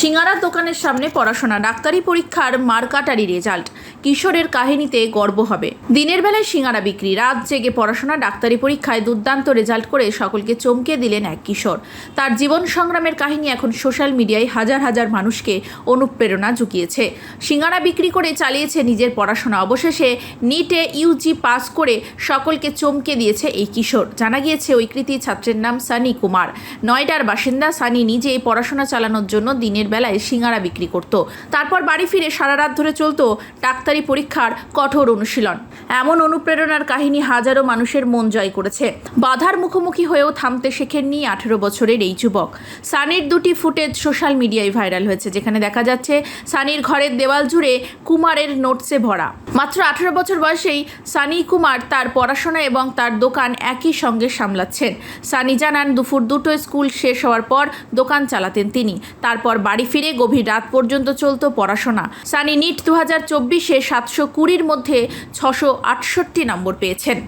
সিঙ্গারার দোকানের সামনে পড়াশোনা, ডাক্তারি পরীক্ষার মারকাটারি রেজাল্ট। কিশোরের কাহিনীতে গর্ব হবে। দিনের বেলায় সিঙ্গারা বিক্রি, রাত জেগে পড়াশোনা, ডাক্তারি পরীক্ষায় দুর্দান্ত রেজাল্ট করে সকলকে চমকে দিলেন এক কিশোর। তার জীবন সংগ্রামের কাহিনী এখন সোশ্যাল মিডিয়ায় হাজার হাজার মানুষকে অনুপ্রেরণা জুগিয়েছে। সিঙ্গারা বিক্রি করে চালিয়েছে নিজের পড়াশোনা। অবশেষে নিটে ইউজি পাস করে সকলকে চমকে দিয়েছে এই কিশোর। জানা গিয়েছে, ওই কৃতি ছাত্রের নাম সানি কুমার। নয়ডার বাসিন্দা সানি নিজেই পড়াশোনা চালানোর জন্য দিনের বেলায় সিঙ্গারা বিক্রি করত। তারপর বাড়ি ফিরে সারা রাত ধরে চলত ডাক্তারি পরীক্ষার কঠোর অনুশীলন। এমন অনুপ্রেরণার কাহিনী হাজারো মানুষের মন জয় করেছে। বাধার মুখোমুখি হয়েও থামতে শেখেননি আঠেরো বছরের এই যুবক। সানির দুটি ফুটেজ সোশ্যাল মিডিয়ায় ভাইরাল হয়েছে, যেখানে দেখা যাচ্ছে সানির ঘরের দেওয়াল জুড়ে কুমারের নোটসে ভরা। মাত্র আঠারো বছর বয়সেই সানি কুমার তার পড়াশোনা এবং তার দোকান একই সঙ্গে সামলাচ্ছেন। সানি জানান, দুপুর দুটো স্কুল শেষ হওয়ার পর দোকান চালাতেন তিনি। তারপর বাড়ি ফিরে গভীর রাত পর্যন্ত চলত পড়াশোনা। সানি নিট দু হাজার চব্বিশে সাতশো কুড়ির মধ্যে ছশো আটষট্টি নম্বর পেয়েছেন।